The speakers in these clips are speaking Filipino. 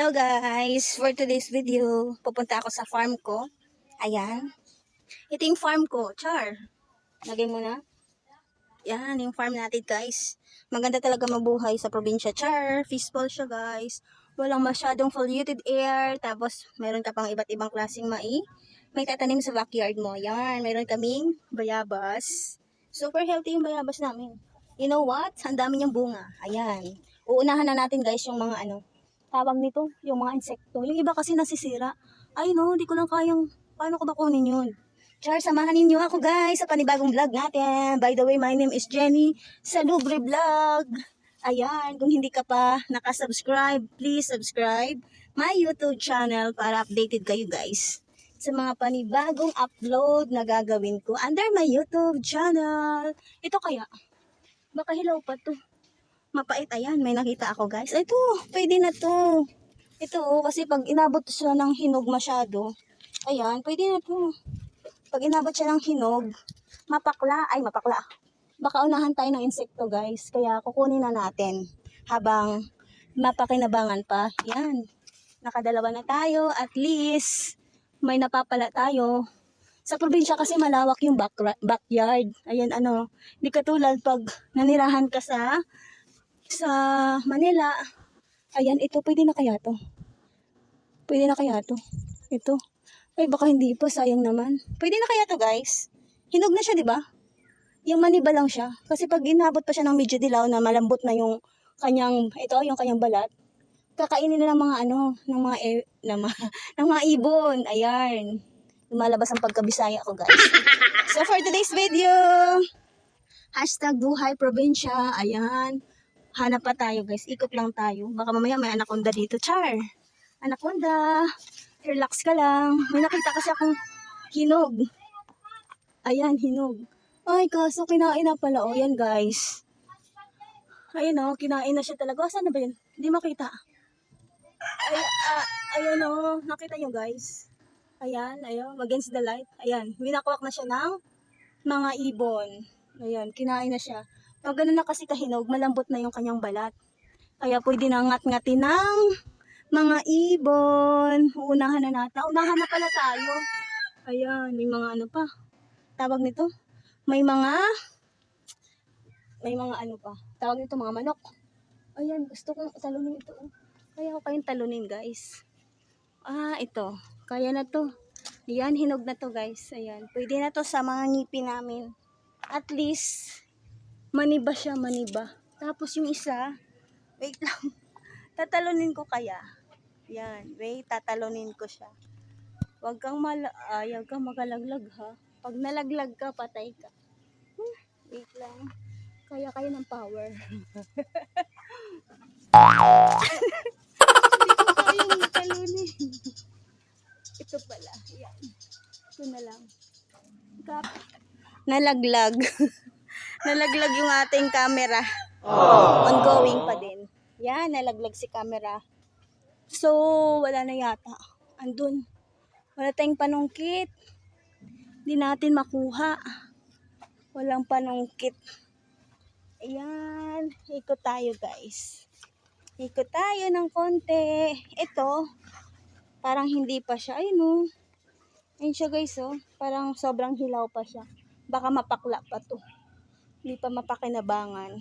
Hello guys! For today's video, pupunta ako sa farm ko. Ayan. Ito yung farm ko. Char. Lagay mo na. Yan, yung farm natin guys. Maganda talaga mabuhay sa probinsya. Char. Peaceful siya guys. Walang masyadong polluted air. Tapos, meron ka pang iba't ibang klaseng mai. May tatanim sa backyard mo. Yan. Meron kaming bayabas. Super healthy yung bayabas namin. You know what? Ang dami niyang bunga. Ayan. Uunahan na natin guys yung mga ano, tawag nito, yung mga insekto. Yung iba kasi nasisira. Ay no, hindi ko lang kayang, paano ko ba kunin yun? Char, samahan ninyo ako guys sa panibagong vlog natin. By the way, my name is Jenny sa Lubre Vlog. Ayan, kung hindi ka pa nakasubscribe, please subscribe my YouTube channel para updated kayo guys sa mga panibagong upload na gagawin ko under my YouTube channel. Ito kaya, baka hilaw pa to mapait. Ayan, may nakita ako guys. Ito, pwede na to. Ito, oh, kasi pag inabot siya ng hinog masyado, ayan, pwede na to. Pag inabot siya ng hinog, mapakla, ay mapakla. Baka unahan tayo ng insekto guys, kaya kukunin na natin habang mapakinabangan pa. Yan, nakadalawa na tayo, at least may napapala tayo. Sa probinsya kasi malawak yung back, backyard. Ayan ano, hindi katulad pag nanirahan ka sa sa Manila. Ayan, ito, pwede na kaya to? Pwede na kaya to? Ito. Ay, baka hindi pa, sayang naman. Pwede na kaya to, guys? Hinog na siya, di ba? Yung maniba lang siya. Kasi pag inabot pa siya ng medyo dilaw na malambot na yung kanyang, ito, yung kanyang balat, kakainin na ng mga ano, ng mga, e, ng mga, ng mga ibon. Ayan. Lumalabas ang pagkabisaya ko, guys. so, for today's video, hashtag buhay probinsya. Ayan hanap pa tayo guys. Ikot lang tayo. Baka mamaya may anaconda dito. Char! Anaconda! Relax ka lang. May nakita kasi akong hinog. Ayan, hinog. Ay, kaso kinain na pala. O, yan guys. Ayan o, kinain na siya talaga. Saan na ba yun? Hindi makita. Ay, ah, ayan o, nakita nyo guys. Ayan, ayan, against the light. Ayan, winakwak na siya ng mga ibon. Ayan, kinain na siya. Pag ganun na kasi kahinog, malambot na yung kanyang balat. Kaya pwede na ngat-ngatin ng mga ibon. Uunahan na natin. Unahan na pala tayo. Ayan, may mga ano pa. Tawag nito? May mga may mga ano pa. Tawag nito mga manok. Ayan, gusto kong talunin ito. oh. Kaya ko kayong talunin, guys. Ah, ito. Kaya na to. Ayan, hinog na to, guys. Ayan. Pwede na to sa mga ngipin namin. At least, maniba siya, maniba. Tapos yung isa, wait lang, tatalunin ko kaya. Yan, wait, tatalunin ko siya. Huwag kang mal ay, huwag kang magalaglag ha. Pag nalaglag ka, patay ka. Hmm, wait lang. Kaya kayo ng power. Ito pala. Yan. Ito na lang. Kap. Nalaglag. nalaglag yung ating camera. Ongoing pa din. Yan, nalaglag si camera. So, wala na yata. Andun. Wala tayong panungkit. Hindi natin makuha. Walang panungkit. Ayan. Ikot tayo guys. Ikot tayo ng konti. Ito, parang hindi pa siya. Ayun o. Ayun siya guys oh. Parang sobrang hilaw pa siya. Baka mapakla pa to hindi pa mapakinabangan.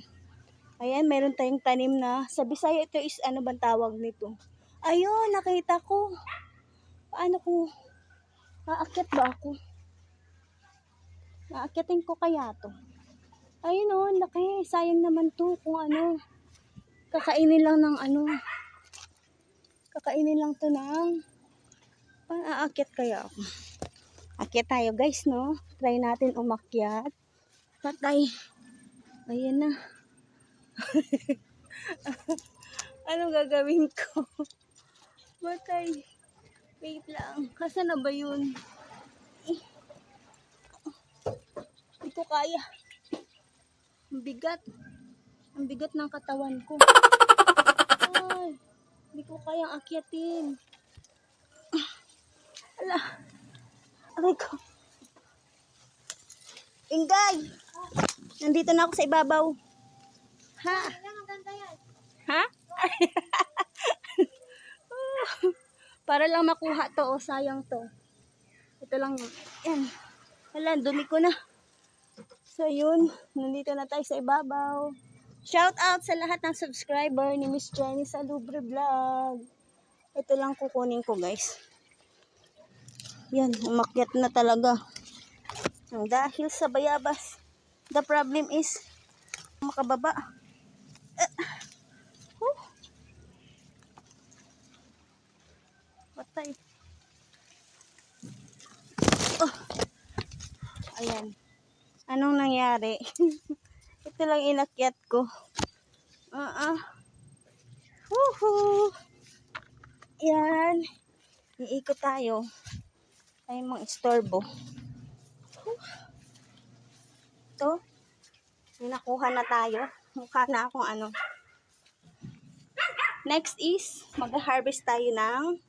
Ayan, meron tayong tanim na, sa Bisaya ito is ano bang tawag nito? Ayun, nakita ko. Paano ko, aakyat ba ako? Aakyatin ko kaya to. Ayun o, laki. Sayang naman to kung ano. Kakainin lang ng ano. Kakainin lang to ng, paano aakyat kaya ako? Akyat tayo guys, no? Try natin umakyat. Patay. Ayan na. Anong gagawin ko? Patay. Wait lang. Kasa na ba yun? Eh. Hindi ko kaya. Ang bigat. Ang bigat ng katawan ko. Ay. Hindi ko kayang akyatin. Ala. Aray ko. Ingay! Nandito na ako sa ibabaw. Ha? Ha? Para lang makuha to. Oh, sayang to. Ito lang. Yan. Wala, dumi ko na. So, yun. Nandito na tayo sa ibabaw. Shout out sa lahat ng subscriber ni Miss Jenny sa Lubre Vlog. Ito lang kukunin ko, guys. Yan, umakyat na talaga. Ang Dahil sa bayabas. The problem is, makababa. Eh. Huh. Patay. Oh. Ayan. Anong nangyari? Ito lang inakyat ko. Ah, ah. Woohoo! Yan. Iikot tayo. Ay, mga istorbo. Ito. May nakuha na tayo. Mukha na akong ano. Next is, mag-harvest tayo ng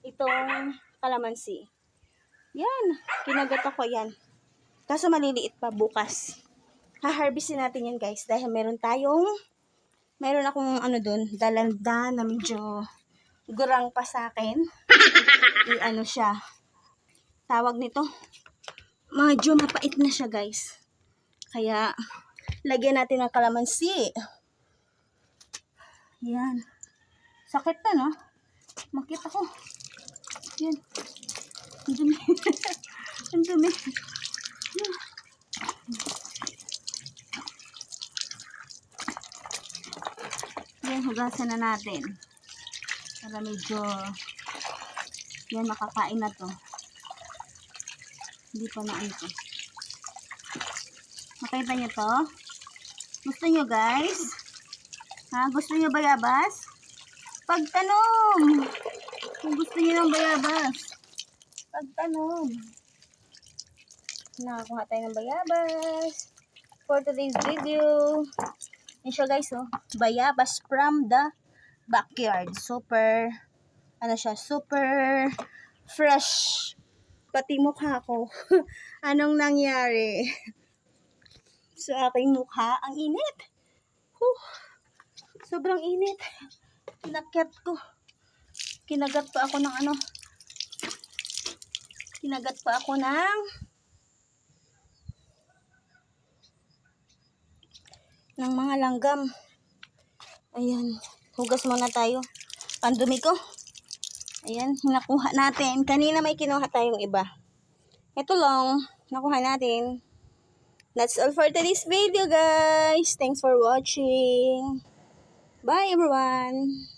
itong kalamansi. Yan. Kinagat ako yan. Kaso maliliit pa bukas. Ha-harvestin natin yan guys. Dahil meron tayong, meron akong ano dun, dalanda na medyo gurang pa sa akin. I-ano siya. Tawag nito. Medyo mapait na siya guys. Kaya, lagyan natin ng kalamansi. Yan. Sakit na, no? Makit ako. Yan. Ang dumi. Ang dumi. Yan. Yan, hugasan na natin. Para medyo yan, makakain na to. Hindi pa na ito. Makita niyo to? Gusto niyo guys? Ha? Gusto niyo bayabas? Pagtanom! Kung gusto niyo ng bayabas. Pagtanom. Nakakuha tayo ng bayabas. For today's video. Yan siya guys oh. Bayabas from the backyard. Super, ano siya, super fresh. Pati mukha ko. Anong nangyari? Sa aking mukha, ang init. Huh. Sobrang init. Kinakyat ko. Kinagat pa ako ng ano. Kinagat pa ako ng ng mga langgam. Ayan. Hugas muna tayo. Pandumi ko. Ayan. Nakuha natin. Kanina may kinuha tayong iba. Ito lang. Nakuha natin. That's all for today's video, guys. Thanks for watching. Bye, everyone.